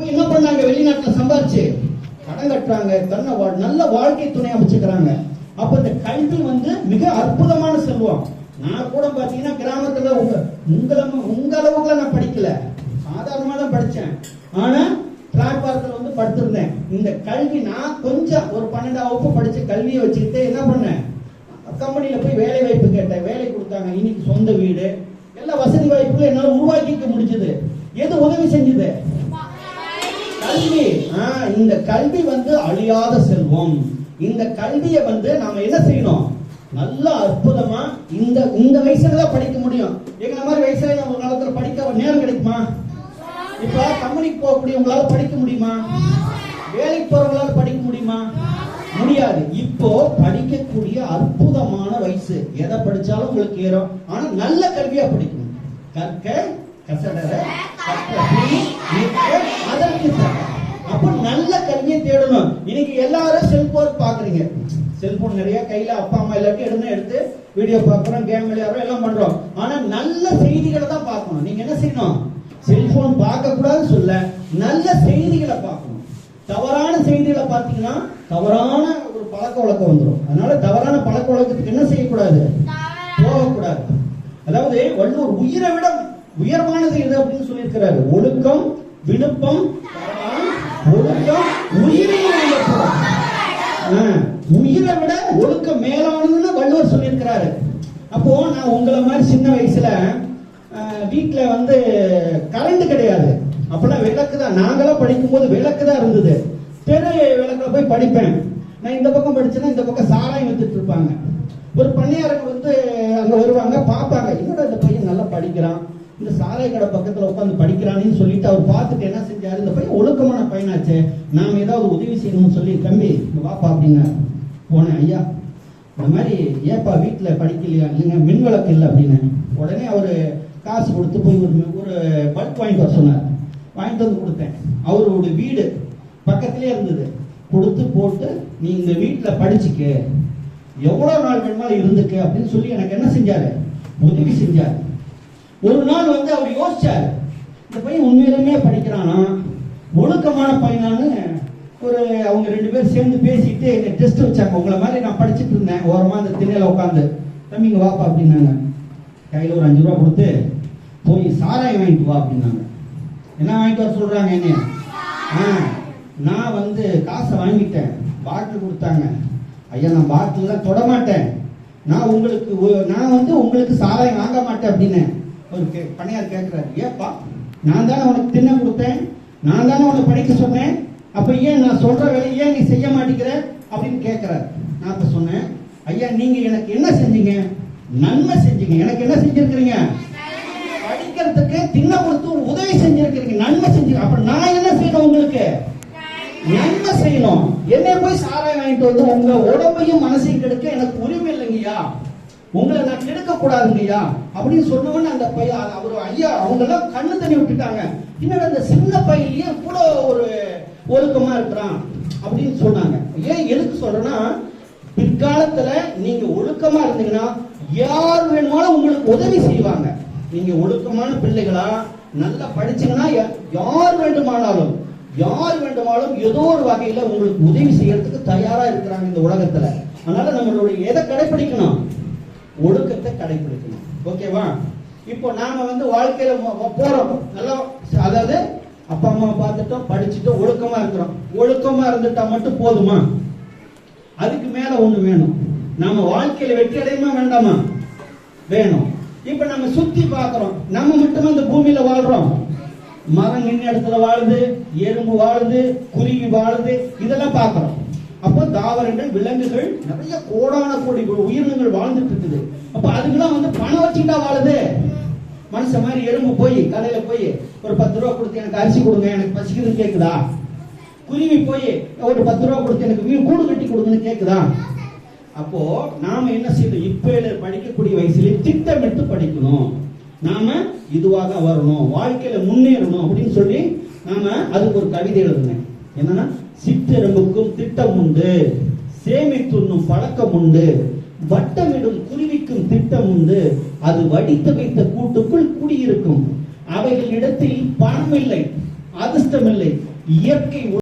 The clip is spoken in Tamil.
என்ன பண்ணாங்க? வெளிநாட்டுல சம்பாரிச்சு கடன் கட்டுறாங்க தன்னை நல்ல வாழ்க்கை துணை அமைச்சுக்கிறாங்க. அப்ப இந்த கல்வி வந்து மிக அற்புதமான செல்வம். நான் கூட பாத்தீங்கன்னா கிராமத்துல உங்க உங்களை உங்க அளவுக்குலாம் நான் படிக்கல. சாதாரணமா தான் படிச்சேன். ஆனா பிளாட்பாரத்தில் வந்து படுத்திருந்தேன். இந்த கல்வி நான் கொஞ்சம் ஒரு பன்னெண்டாம் வகுப்பு படிச்சு கல்வியை வச்சுக்கிட்டு என்ன பண்ணேன்? கம்பெனியில போய் வேலை வாய்ப்பு கேட்டேன். வேலை கொடுத்தாங்க. இன்னைக்கு சொந்த வீடு. எல்லா வசதி வாய்ப்புகளும் என்னால உருவாக்கிக்க முடிஞ்சது. எது உதவி செஞ்சது? கல்வி ஆ, இந்த கல்வி வந்து அழியாத செல்வம். இந்த கல்வியை வந்து நாம என்ன செய்யணும்? நல்ல அற்புதமா இந்த இந்த வயசுல தான் படிக்க முடியும். எங்களை மாதிரி வயசுல நம்ம ஒரு காலத்துல படிக்க நேரம் கிடைக்குமா? இப்ப கம்பெனிக்கு போகக்கூடிய உங்களால படிக்க முடியுமா? வேலைக்கு போறவங்களால படிக்க முடியுமா? முடியாது. இப்போ படிக்கக்கூடிய அற்புதமான வயசு. எதை படிச்சாலும் உங்களுக்கு ஏறும். ஆனா நல்ல கல்வியா படிக்கணும். கற்க கசடரை அதற்கு அப்ப நல்ல கல்வியை தேடணும். இன்னைக்கு எல்லாரும் செல்போன் பாக்குறீங்க. செல்போன் நிறைய கையில அப்பா அம்மா எல்லாத்தையும் எடுத்து எடுத்து வீடியோ பார்க்கறோம் கேம் விளையாடுறோம் எல்லாம் பண்றோம். ஆனா நல்ல செய்திகளை தான் பார்க்கணும். நீங்க என்ன செய்யணும்? செல்போன் பார்க்க கூடாதுன்னு சொல்ல நல்ல செய்திகளை பார்க்கணும். தவறான செய்திகளை பார்த்தீங்கன்னா தவறான ஒரு பழக்க வழக்கம் வந்துடும் அதனால தவறான பழக்க வழக்கத்துக்கு என்ன செய்யக்கூடாது? போகக்கூடாது. அதாவது வள்ளுவர் உயிரை விட உயர்வானது எது அப்படின்னு சொல்லியிருக்கிறாரு. ஒழுக்கம் விழுப்பம் ஒழுக்கம் உயிரில் ஆ, உயிரை விட ஒழுக்கம் மேலானதுன்னு வள்ளுவர் சொல்லியிருக்கிறாரு. அப்போ நான் உங்களை மாதிரி சின்ன வயசுல வீட்டில் வந்து கரண்ட் கிடையாது. அப்பெல்லாம் விளக்கு தான். நாங்களாம் படிக்கும்போது விளக்கு தான் இருந்தது. தெரு விளக்கில் போய் படிப்பேன். நான் இந்த பக்கம் படிச்சேன்னா இந்த பக்கம் சாராயம் வித்துட்டு இருப்பாங்க. ஒரு பணியாரங்க வந்து அங்கே வருவாங்க பார்ப்பாங்க. என்னோட இந்த பையன் நல்லா படிக்கிறான்? சாராய கடை பக்கத்துல உட்காந்து படிக்கிறான்னு சொல்லிட்டு அவர் பார்த்துட்டு என்ன செஞ்சாரு? இந்த பையன் ஒழுக்கமான பையனாச்சே. நாம ஏதாவது உதவி செய்யணும்னு சொல்லி தம்பி வாப்பா அப்படின்னாரு. போனேன் ஐயா. இந்த மாதிரி ஏப்பா வீட்டில் படிக்கலையா? இல்லைங்க மின் விளக்கு இல்லை அப்படின்னு. உடனே அவர் காசு கொடுத்து போய் ஒரு ஒரு பல்ப் வாங்கிட்டு வர சொன்னார். வாங்கிட்டு வந்து கொடுத்தேன். அவரோட வீடு பக்கத்திலே இருந்தது. கொடுத்து போட்டு நீ இந்த வீட்டில் படிச்சுக்க. எவ்வளோ நாள் வேணுமாலும் இருந்துக்க அப்படின்னு சொல்லி எனக்கு என்ன செஞ்சாரு? உதவி செஞ்சார். ஒரு நாள் வந்து அவர் யோசிச்சார் இந்த பையன் உண்மையிலுமே படிக்கிறானா? ஒழுக்கமான பையனான்னு ஒரு அவங்க ரெண்டு பேரும் சேர்ந்து பேசிட்டு எங்க டெஸ்ட் வச்சாங்க. உங்களை மாதிரி நான் படிச்சுட்டு இருந்தேன் ஓரமா அந்த திண்ணையில உட்காந்து தம்பிங்க வாப்பா அப்படின்னாங்க. கையில ஒரு அஞ்சு ரூபா கொடுத்து போய் சாராயம் வாங்கிட்டு வா அப்படின்னாங்க. என்ன வாங்கிட்டு வர சொல்றாங்க என்ன? ஆ, நான் வந்து காசை வாங்கிட்டேன். பாட்டில் கொடுத்தாங்க. ஐயா நான் பாட்டிலாம் தொட மாட்டேன். நான் உங்களுக்கு நான் வந்து உங்களுக்கு சாராயம் வாங்க மாட்டேன் அப்படின்னு. ஒரு கே பணியார் கேட்கிறாரு ஏப்பா நான் தானே உனக்கு தின்ன கொடுத்தேன்? நான் தானே உனக்கு படிக்க சொன்னேன்? அப்ப ஏன் நான் சொல்ற வேலையை ஏன் நீ செய்ய மாட்டேங்கிற? அப்படின்னு கேட்கிறாரு. நான் இப்ப சொன்னேன் ஐயா நீங்க எனக்கு என்ன செஞ்சீங்க? நன்மை செஞ்சீங்க. எனக்கு என்ன செஞ்சிருக்கிறீங்க? படிக்கிறதுக்கு தின்ன கொடுத்து உதவி செஞ்சிருக்கிறீங்க. நன்மை செஞ்சு அப்ப நான் என்ன செய்யணும் உங்களுக்கு? நன்மை செய்யணும். என்னை போய் சாராயம் வாங்கிட்டு வந்து உங்க உடம்பையும் மனசையும் கெடுக்க எனக்கு உரிமை இல்லைங்கய்யா. உங்களை நான் கெடுக்க கூடாதுங்கய்யா அப்படின்னு சொன்னவொன்னு அந்த பையன் அவர் ஐயா அவங்க எல்லாம் கண்ணு தண்ணி விட்டுட்டாங்க. என்னடா அந்த சின்ன பையன்லயே கூட ஒரு ஒழுக்கமா இருக்கிறான் அப்படின்னு சொன்னாங்க. ஏன் எதுக்கு சொல்றேன்னா பிற்காலத்துல நீங்க ஒழுக்கமா இருந்தீங்கன்னா யார் வேணுமாலும் உங்களுக்கு உதவி செய்வாங்க. நீங்க ஒழுக்கமான பிள்ளைகளா நல்லா படிச்சீங்கன்னா யா- யார் வேண்டுமானாலும் யார் வேண்டுமானாலும் ஏதோ ஒரு வகையில உங்களுக்கு உதவி செய்யறதுக்கு தயாரா இருக்கிறாங்க இந்த உலகத்துல. அதனால நம்மளுடைய எதை கடைபிடிக்கணும்? ஒழுக்கத்தை கடைபிடிக்கணும் ஓகேவா? இப்போ நாம வந்து வாழ்க்கையில போறோம். நல்லா அதாவது அப்பா அம்மா பார்த்துட்டோம் படிச்சுட்டோம் ஒழுக்கமா இருக்கிறோம். ஒழுக்கமா இருந்துட்டா மட்டும் போதுமா? அதுக்கு மேல ஒண்ணு வேணும். நம்ம வாழ்க்கையில வெற்றி அடையுமா வேண்டாமா? வேணும். இப்ப நம்ம சுத்தி பாக்குறோம் நம்ம மட்டும் இந்த பூமியில வாழ்றோம்? மரம் நின்று இடத்துல வாழுது எறும்பு வாழுது குருவி வாழுது இதெல்லாம் பாக்குறோம் அப்போ தாவரங்கள் விலங்குகள் நிறைய கோடான கோடி உயிரினங்கள் வாழ்ந்துட்டு இருக்குது. அப்ப அதுக்கெல்லாம் வந்து பணம் வச்சுக்கிட்டா வாழுது. மனுஷன் மாதிரி எறும்பு போய் கடையில போய் ஒரு பத்து ரூபா கொடுத்து எனக்கு அரிசி கொடுங்க எனக்கு பசிக்குதுன்னு கேக்குதா? குருவி போய் ஒரு பத்து ரூபா கொடுத்து எனக்கு வீடு கூடு கட்டி கொடுங்கன்னு கேக்குதா? அப்போ நாம என்ன செய்யணும்? இப்ப படிக்கக்கூடிய வயசுல திட்டமிட்டு படிக்கணும். நாம இதுவாக வரணும் வாழ்க்கையில முன்னேறணும் அப்படின்னு சொல்லி நாம அதுக்கு ஒரு கவிதை எழுதுனேன். என்னன்னா சிற்றெரும்புக்கும் திட்டம் உண்டு சேமித்துண்ணும் பழக்கம் உண்டு வட்டமிடும் குருவிக்கும் திட்டம் உண்டு அது வடித்து வைத்த கூட்டுக்குள் குடியிருக்கும். அவைகளிடத்தில் பணம் இல்லை அதிர்ஷ்டம் இல்லை இயற்கை